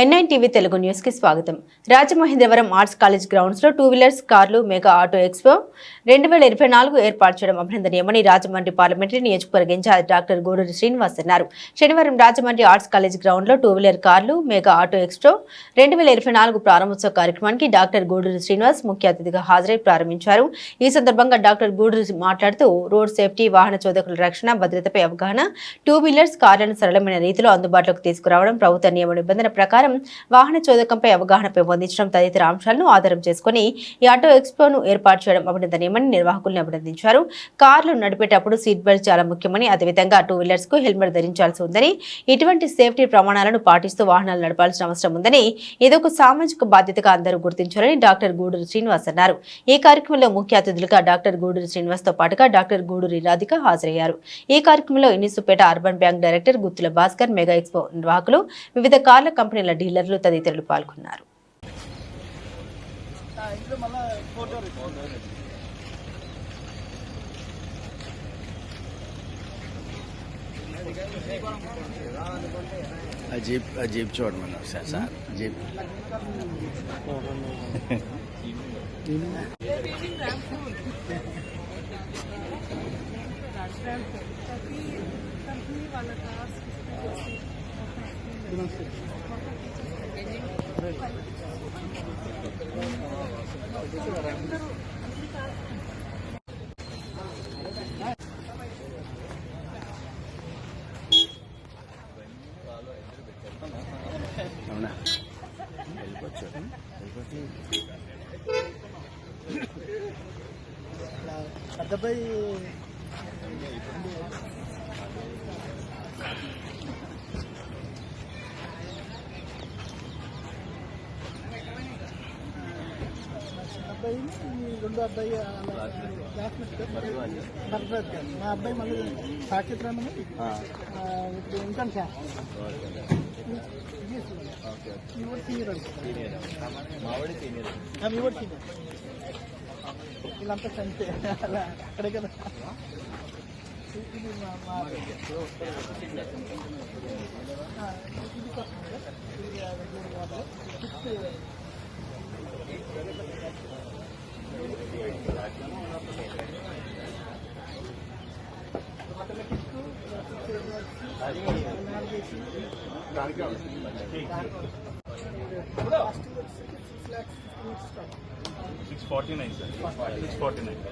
NIN TV Telugu న్యూస్కి స్వాగతం. Rajamahendravaram arts college గ్రౌండ్స్లో టూ వీలర్స్ కార్లు మెగా ఆటో ఎక్స్పో రెండు వేల ఇరవై నాలుగు ఏర్పాటు చేయడం అభినందనీయమని రాజమండ్రి పార్లమెంటరీ నియోజకవర్గ ఇన్ఛార్జ్ డాక్టర్ గూడూరు శ్రీనివాస్ అన్నారు. శనివారం రాజమండ్రి ఆర్ట్స్ కాలేజ్ గ్రౌండ్లో టూ వీలర్ కార్లు మెగా ఆటో ఎక్స్పో రెండు వేల ఇరవై నాలుగు ప్రారంభోత్సవ కార్యక్రమానికి డాక్టర్ గూడూరు శ్రీనివాస్ ముఖ్య అతిథిగా హాజరై ప్రారంభించారు. ఈ సందర్భంగా డాక్టర్ గూడూరి మాట్లాడుతూ రోడ్ సేఫ్టీ వాహన చోదకుల రక్షణ భద్రతపై అవగాహన టూ వీలర్స్ కార్లను సరళమైన రీతిలో అందుబాటులోకి తీసుకురావడం ప్రభుత్వ నియమ నిబంధన ప్రకారం వాహన చోదకంపై అవగాహన పెంపొందించడం తదితర అంశాలను ఆధారం చేసుకుని ఈ ఆటో ఎక్స్పోను ఏర్పాటు చేయడం అభినందనీయమని నిర్వాహకులను అభినందించారు. కార్లు నడిపేటప్పుడు సీట్ బెల్ట్ చాలా ముఖ్యమని అదేవిధంగా టూ వీలర్స్కు హెల్మెట్ ధరించాల్సి ఉందని ఇటువంటి సేఫ్టీ ప్రమాణాలను పాటిస్తూ వాహనాలు నడపాల్సిన అవసరం ఉందని ఇదొక సామాజిక బాధ్యతగా అందరూ గుర్తించాలని డాక్టర్ గూడూరు శ్రీనివాస్ అన్నారు. ఈ కార్యక్రమంలో ముఖ్య అతిథులుగా డాక్టర్ గూడూరు శ్రీనివాస్తో పాటుగా డాక్టర్ గూడూరి రాధిక హాజరయ్యారు. ఈ కార్యక్రమంలో Inisupeta urban bank director Guttula Bhaskar mega expo నిర్వాహకులు వివిధ కార్ల కంపెనీల డీలర్లు తదితరులు పాల్గొన్నారు. ఆ జీప్ చూడమని ఒకసారి సార్. జీప్. అవునా వెళ్ళిపోవచ్చు వెళ్ళిపోతే పెద్దపై అబ్బాయి ఈ రెండో అబ్బాయి భరద్వాజ్ గారు. మా అబ్బాయి మళ్ళీ సాకేత్ రామని ఇప్పుడు ఉంటాను సార్ కూడా సీనియర్. మీ కూడా సీనియర్. వీళ్ళంతా సంతే అలా అక్కడే కదా. ఇది మా మా ఆ, ఇది కొత్త కదా. ఇది ఆ రెండు వాళ్ళు. Fifth six forty nine sir six forty nine